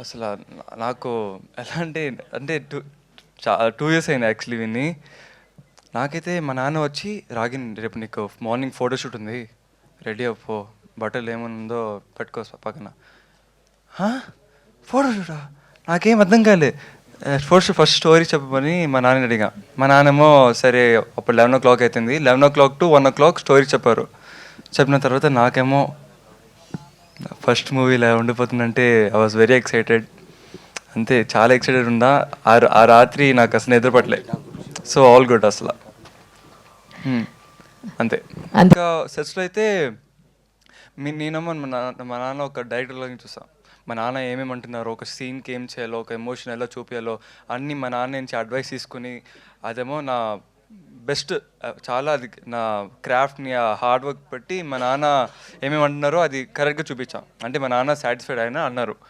అసలు నాకు ఎలా అంటే అంటే టూ టూ ఇయర్స్ అయింది యాక్చువల్లీ విని నాకైతే మా నాన్న వచ్చి రాగిన్ రేపు నీకు మార్నింగ్ ఫోటోషూట్ ఉంది. రెడీ అవ్వో బట్టలు ఏముందో పెట్టుకో పక్కన. ఫోటోషూటా నాకేం అర్థం కాలే. ఫస్ట్ ఫస్ట్ స్టోరీ చెప్పమని మా నాన్న అడిగా. మా నాన్నేమో సరే అప్పుడు లెవెన్ ఓ క్లాక్ అవుతుంది eleven o'clock to one o'clock story చెప్పారు. చెప్పిన తర్వాత నాకేమో ఫస్ట్ మూవీ ఇలా ఉండిపోతుందంటే ఐ వాజ్ వెరీ ఎక్సైటెడ్ అంతే చాలా ఎక్సైటెడ్ ఉన్నా. ఆ ఆ రాత్రి నాకు అసలు నిద్రపట్లే సో ఆల్ గుడ్ అసలు. అంతే. ఇంకా సెట్స్లో అయితే మీ నేనేమో మా నాన్న మా నాన్న ఒక డైరెక్టర్లో చూసాం. మా నాన్న ఏమేమి అంటున్నారో ఒక సీన్కి ఏం చేయాలో ఒక ఎమోషన్ ఎలా చూపించాలో అన్నీ మా నాన్న నుంచి అడ్వైస్ తీసుకుని అదేమో నా బెస్ట్ చాలా అది నా క్రాఫ్ట్ని ఆ హార్డ్ వర్క్ పెట్టి మా నాన్న ఏమేమి అంటున్నారో అది కరెక్ట్గా చూపించాం. అంటే మా నాన్న సాటిస్ఫైడ్ అయినా అన్నారు.